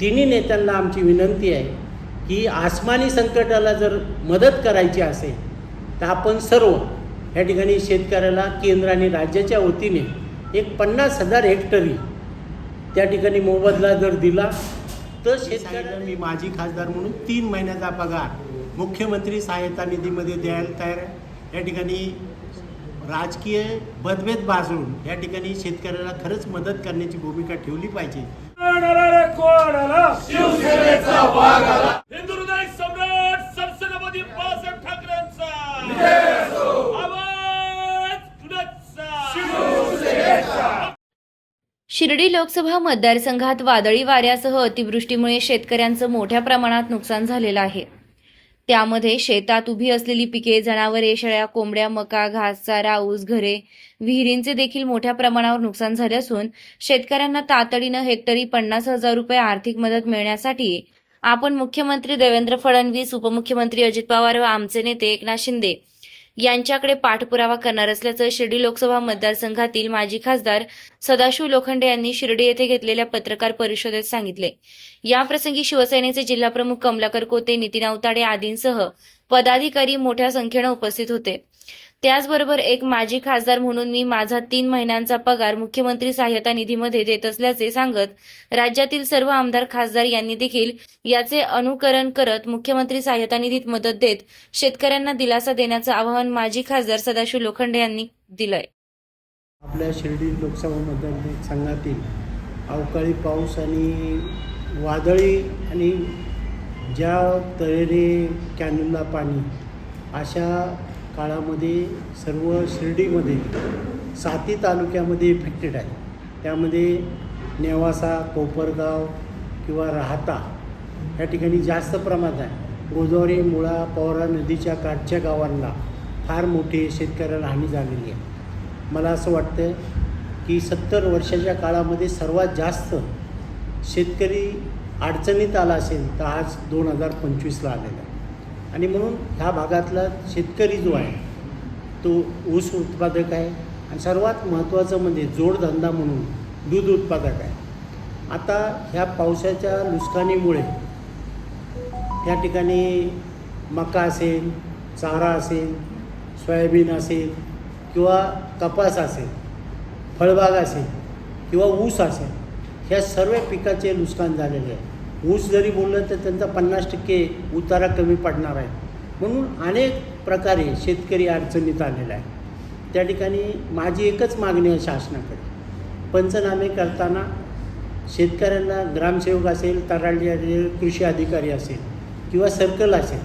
तिन्ही नेत्यांना आमची विनंती आहे की आसमानी संकटाला जर मदत करायची असेल तर आपण सर्व या ठिकाणी शेतकऱ्याला केंद्र आणि राज्याच्या वतीने एक पन्नास हजार हेक्टरी त्या ठिकाणी मोबदला जर दिला तर शेतकऱ्याला मी माजी खासदार म्हणून तीन महिन्याचा पगार मुख्यमंत्री सहायता निधीमध्ये द्यायला तयार आहे. या ठिकाणी राजकीय मतभेद बाजून या ठिकाणी शेतकऱ्याला खरंच मदत करण्याची भूमिका ठेवली पाहिजे. कोण आला रे कोण आला शिवसेनेचा वाघ आला. हिंदू हृदय सम्राट सरसेनापती बाळासाहेब ठाकरेंचा. शिर्डी लोकसभा मतदारसंघात वादळी वाऱ्यासह अतिवृष्टीमुळे शेतकऱ्यांचं मोठ्या प्रमाणात नुकसान झालेलं आहे. त्यामध्ये शेतात उभी असलेली पिके जनावरे शेळ्या कोंबड्या मका घासचारा ऊस घरे विहिरींचे देखील मोठ्या प्रमाणावर नुकसान झाले असून शेतकऱ्यांना तातडीनं हेक्टरी पन्नास हजार रुपये आर्थिक मदत मिळण्यासाठी आपण मुख्यमंत्री देवेंद्र फडणवीस उपमुख्यमंत्री अजित पवार व आमचे नेते एकनाथ शिंदे यांच्याकडे पाठपुरावा करणार असल्याचं शिर्डी लोकसभा मतदारसंघातील माजी खासदार सदाशिव लोखंडे यांनी शिर्डी येथे घेतलेल्या पत्रकार परिषदेत सांगितले. याप्रसंगी शिवसेनेचे जिल्हाप्रमुख कमलाकर कोते नितीन अवताडे आदींसह पदाधिकारी मोठ्या संख्येनं उपस्थित होते. त्याचबरोबर एक माजी खासदार म्हणून मी माझा तीन महिन्यांचा पगार मुख्यमंत्री सहाय्यता निधीमध्ये देत असल्याचे सांगत राज्यातील सर्व आमदार खासदार यांनी देखील याचे अनुकरण करत मुख्यमंत्री सहाय्यता निधीत मदत देत शेतकऱ्यांना दिलासा देण्याचं आवाहन माजी खासदार सदाशिव लोखंडे यांनी दिलंय. आपल्या शिर्डी लोकसभा मतदारसंघातील अवकाळी पाऊस आणि वादळी आणि ज्या तऱ्हेने कॅनलला पाणी अशा काळामध्ये सर्व शिर्डीमध्ये साती तालुक्यामध्ये इफेक्टेड आहे. त्यामध्ये नेवासा कोपरगाव किंवा राहता या ठिकाणी जास्त प्रमाणात आहे. गोदावरी मुळा पवरा नदीच्या काठच्या गावांना फार मोठी शेतकऱ्याला हानी झालेली आहे. मला असं वाटतं की सत्तर वर्षाच्या काळामध्ये सर्वात जास्त शेतकरी अडचणीत आला असेल तर आज दोन हजार पंचवीसला आलेला आहे. आणि म्हणून ह्या भागातला शेतकरी जो आहे तो ऊस उत्पादक आहे. आणि सर्वात महत्त्वाचं म्हणजे जोडधंदा म्हणून दूध उत्पादक आहे. आता ह्या पावसाच्या नुकसानीमुळे त्या ठिकाणी मका असेल चारा असेल सोयाबीन असेल किंवा कपास असेल फळबाग असेल किंवा ऊस असेल ह्या सर्व पिकाचे नुकसान झालेले आहे. ऊस जरी बोललं तर त्यांचा पन्नास टक्के उतारा कमी पडणार आहे. म्हणून अनेक प्रकारे शेतकरी अडचणीत आलेला आहे. त्या ठिकाणी माझी एकच मागणी आहे शासनाकडे. पंचनामे करताना शेतकऱ्यांना ग्रामसेवक असेल तराळी असेल कृषी अधिकारी असेल किंवा सर्कल असेल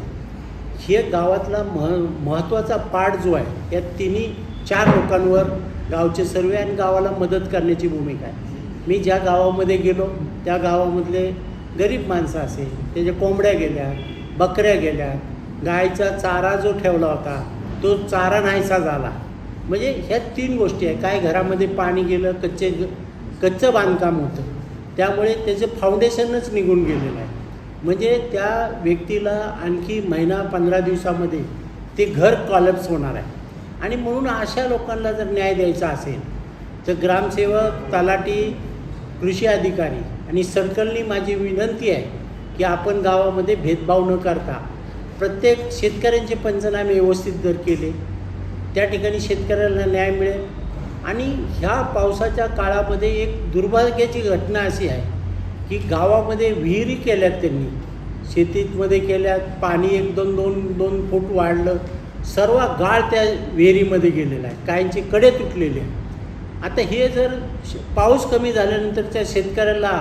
हे गावातला मह महत्त्वाचा पाठ जो आहे या तिन्ही चार लोकांवर गावचे सर्वे आणि गावाला मदत करण्याची भूमिका आहे. मी ज्या गावामध्ये गेलो त्या गावामधले गरीब माणसं असेल त्याच्या कोंबड्या गेल्या बकऱ्या गेल्या गायचा चारा जो ठेवला होता तो चारा नाहीसा झाला. म्हणजे ह्या तीन गोष्टी आहे काय घरामध्ये पाणी गेलं कच्चे कच्चं बांधकाम होतं. त्यामुळे त्याचं फाउंडेशनच निघून गेलेलं आहे. म्हणजे त्या व्यक्तीला आणखी महिना पंधरा दिवसामध्ये ते घर कॉलप्स होणार आहे. आणि म्हणून अशा लोकांना जर न्याय द्यायचा असेल तर ग्रामसेवक तलाठी कृषी अधिकारी आणि सर्कलनी माझी विनंती आहे की आपण गावामध्ये भेदभाव न करता प्रत्येक शेतकऱ्यांचे पंचनामे व्यवस्थित जर केले त्या ठिकाणी शेतकऱ्याला न्याय मिळेल. आणि ह्या पावसाच्या काळामध्ये एक दुर्भाग्याची घटना अशी आहे की गावामध्ये विहिरी केल्यात त्यांनी. शेतीमध्ये केल्यात पाणी एक दोन दोन दोन फूट वाढलं. सर्व गाळ त्या विहिरीमध्ये गेलेला आहे. काहींचे कडे तुटलेले आहे आता हे जर श- पाऊस कमी झाल्यानंतर त्या शेतकऱ्याला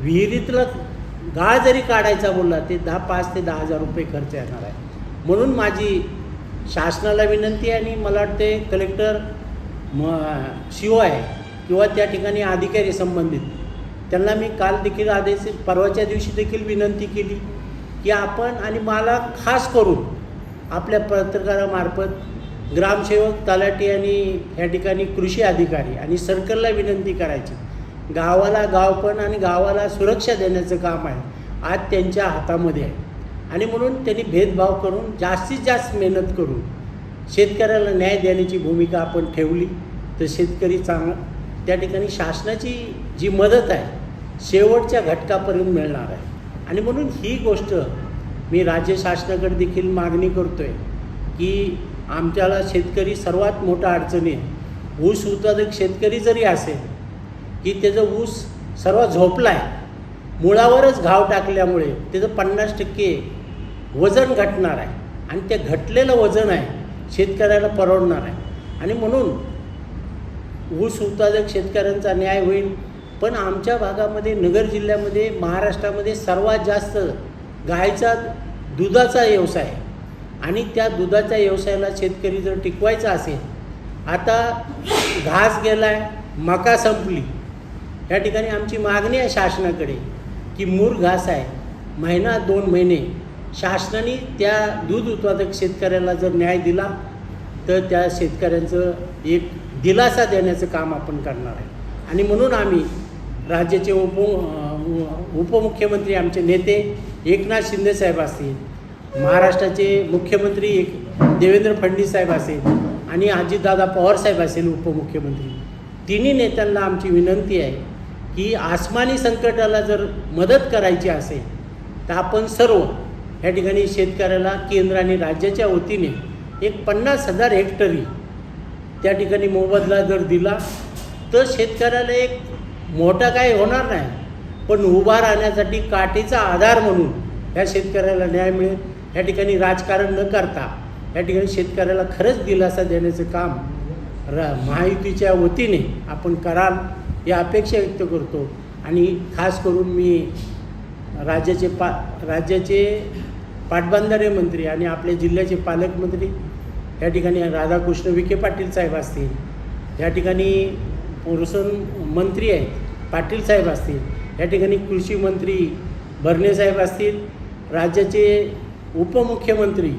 विहिरीतला गाळ जरी काढायचा बोलला ते दहा पाच ते दहा हजार रुपये खर्च येणार आहे. म्हणून माझी शासनाला विनंती आणि मला वाटते कलेक्टर म शिव आहे किंवा त्या ठिकाणी अधिकारी संबंधित त्यांना मी काल देखील आदेश परवाच्या दिवशी देखील विनंती केली की आपण आणि मला खास करून आपल्या पत्रकारामार्फत ग्रामसेवक तलाठी आणि ह्या ठिकाणी कृषी अधिकारी आणि सर्कलला विनंती करायची. गावाला गावपण आणि गावाला सुरक्षा देण्याचं काम आहे. आज त्यांच्या हातामध्ये आहे. आणि म्हणून त्यांनी भेदभाव करून जास्तीत जास्त मेहनत करून शेतकऱ्याला न्याय देण्याची भूमिका आपण ठेवली. तर शेतकरी चांगला त्या ठिकाणी शासनाची जी मदत आहे शेवटच्या घटकापर्यंत मिळणार आहे. आणि म्हणून ही गोष्ट मी राज्य शासनाकडे देखील मागणी करतो आहे की आमच्याला शेतकरी सर्वात मोठा अडचणी आहे. ऊस उत्पादक शेतकरी जरी असेल की त्याचं ऊस सर्व झोपला आहे मुळावरच घाव टाकल्यामुळे त्याचं पन्नास टक्के वजन घटणार आहे. आणि ते घटलेलं वजन आहे शेतकऱ्याला परवडणार आहे. आणि म्हणून ऊस उत्पादक शेतकऱ्यांचा न्याय होईल. पण आमच्या भागामध्ये नगर जिल्ह्यामध्ये महाराष्ट्रामध्ये सर्वात जास्त गायचा दुधाचा व्यवसाय आहे. आणि त्या दुधाच्या व्यवसायाला शेतकरी जर टिकवायचा असेल आता घास गेला आहे मका संपली. या ठिकाणी आमची मागणी आहे शासनाकडे की मूर घास आहे महिना दोन महिने शासनाने त्या दूध उत्पादक शेतकऱ्याला जर न्याय दिला तर त्या शेतकऱ्यांचं एक दिलासा देण्याचं काम आपण करणार आहे. आणि म्हणून आम्ही राज्याचे उप उपमुख्यमंत्री आमचे नेते एकनाथ शिंदेसाहेब असतील महाराष्ट्राचे मुख्यमंत्री एक देवेंद्र फडणवीस साहेब असेल आणि अजितदादा पवारसाहेब असेल उपमुख्यमंत्री. तिन्ही नेत्यांना आमची विनंती आहे की आसमानी संकटाला जर मदत करायची असेल तर आपण सर्व या ठिकाणी शेतकऱ्याला केंद्र आणि राज्याच्या वतीने एक पन्नास हजार हेक्टरी त्या ठिकाणी मोबदला जर दिला तर शेतकऱ्याला एक मोठा काय होणार नाही. पण उभा राहण्यासाठी काठीचा आधार म्हणून ह्या शेतकऱ्याला न्याय मिळेल. या ठिकाणी राजकारण न करता या ठिकाणी शेतकऱ्याला खरंच दिलासा देण्याचं काम र महायुतीच्या वतीने आपण कराल या अपेक्षा व्यक्त करतो. आणि खास करून मी राज्याचे पा राज्याचे पाटबंधारे मंत्री आणि आपल्या जिल्ह्याचे पालकमंत्री या ठिकाणी राधाकृष्ण विखे पाटील साहेब असतील या ठिकाणी पोरसन मंत्री आहेत पाटील साहेब असतील या ठिकाणी कृषी मंत्री भरणे साहेब असतील राज्याचे उपमुख्यमंत्री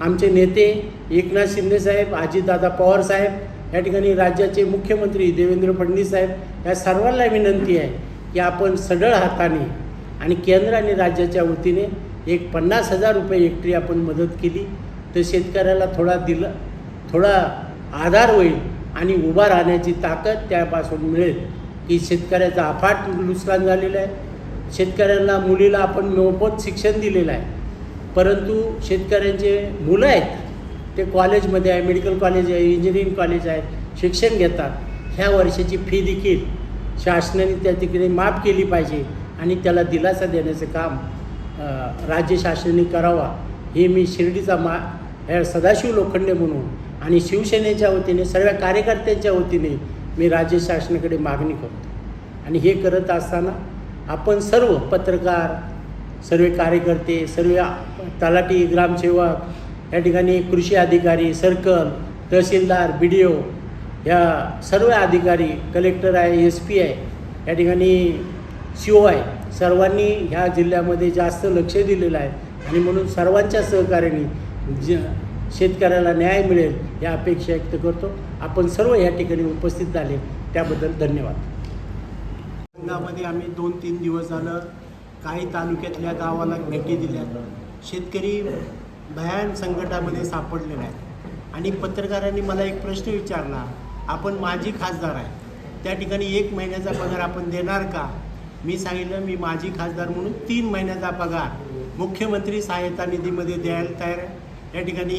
आमचे नेते एकनाथ शिंदे साहेब अजितदादा पवार साहेब या ठिकाणी राज्याचे मुख्यमंत्री देवेंद्र फडणवीस साहेब या सर्वांना विनंती आहे की आपण सढळ हाताने आणि केंद्र आणि राज्याच्या वतीने एक पन्नास हजार रुपये एकटी आपण मदत केली. तर शेतकऱ्याला थोडा दिला थोडा आधार होईल आणि उभा राहण्याची ताकद त्यापासून मिळेल की शेतकऱ्याचं अफाट नुकसान झालेलं आहे. शेतकऱ्यांना मुलीला आपण मोफत शिक्षण दिलेलं आहे. परंतु शेतकऱ्यांचे मुलं आहेत ते कॉलेजमध्ये आहे मेडिकल कॉलेज आहे इंजिनिअरिंग कॉलेज आहे शिक्षण घेतात. ह्या वर्षाची फी देखील शासनाने त्या तिकडे माफ केली पाहिजे आणि त्याला दिलासा देण्याचं काम राज्य शासनाने करावा. हे मी शिर्डीचा मा ह्या सदाशिव लोखंडे म्हणून आणि शिवसेनेच्या वतीने सर्व कार्यकर्त्यांच्या वतीने मी राज्य शासनाकडे मागणी करतो. आणि हे करत असताना आपण सर्व पत्रकार सर्व कार्यकर्ते सर्व तलाठी ग्रामसेवक या ठिकाणी कृषी अधिकारी सर्कल तहसीलदार बी डी ओ या सर्व अधिकारी कलेक्टर आहे एस पी आहे या ठिकाणी सी ओ आहे. सर्वांनी ह्या जिल्ह्यामध्ये जास्त लक्ष दिलेलं आहे. आणि म्हणून सर्वांच्या सहकार्याने ज शेतकऱ्याला न्याय मिळेल या अपेक्षा व्यक्त करतो. आपण सर्व या ठिकाणी उपस्थित झाले. त्याबद्दल धन्यवाद. आम्ही दोन तीन दिवस झालं काही तालुक्यातल्या गावाला भेटी दिल्या शेतकरी भयान संकटामध्ये सापडले आहेत आणि पत्रकारांनी मला एक प्रश्न विचारला आपण माजी खासदार आहे त्या ठिकाणी एक महिन्याचा पगार आपण देणार का? मी सांगितलं मी माजी खासदार म्हणून तीन महिन्याचा पगार मुख्यमंत्री सहायता निधीमध्ये द्यायला तयार या ठिकाणी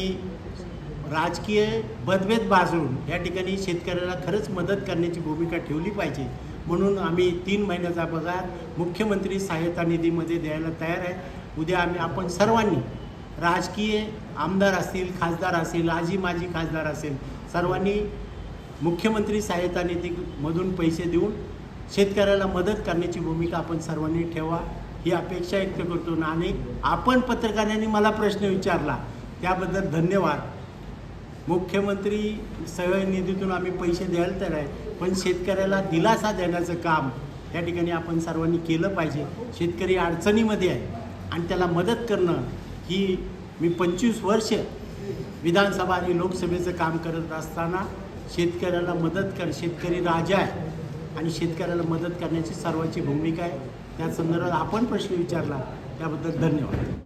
राजकीय मतभेद बाजून या ठिकाणी शेतकऱ्याला खरंच मदत करण्याची भूमिका ठेवली पाहिजे. म्हणून आम्ही तीन महिन्याचा पगार मुख्यमंत्री सहाय्यता निधीमध्ये द्यायला तयार आहे. उद्या आम्ही आपण सर्वांनी राजकीय आमदार असतील खासदार असतील आजी माजी खासदार असेल सर्वांनी मुख्यमंत्री सहायता निधीमधून पैसे देऊन शेतकऱ्याला मदत करण्याची भूमिका आपण सर्वांनी ठेवा ही अपेक्षा व्यक्त करतो. ना आणि आपण पत्रकारांनी मला प्रश्न विचारला त्याबद्दल धन्यवाद. मुख्यमंत्री सहाय्य निधीतून आम्ही पैसे द्यायला तर आहे. पण शेतकऱ्याला दिलासा देण्याचं काम या ठिकाणी आपण सर्वांनी केलं पाहिजे. शेतकरी अडचणीमध्ये आहे आणि त्याला मदत करणं ही मी पंचवीस वर्ष विधानसभा आणि लोकसभेचं काम करत असताना शेतकऱ्याला मदत कर शेतकरी राजा आहे आणि शेतकऱ्याला मदत करण्याची सर्वांची भूमिका आहे. त्या संदर्भात आपण प्रश्न विचारला. त्याबद्दल धन्यवाद.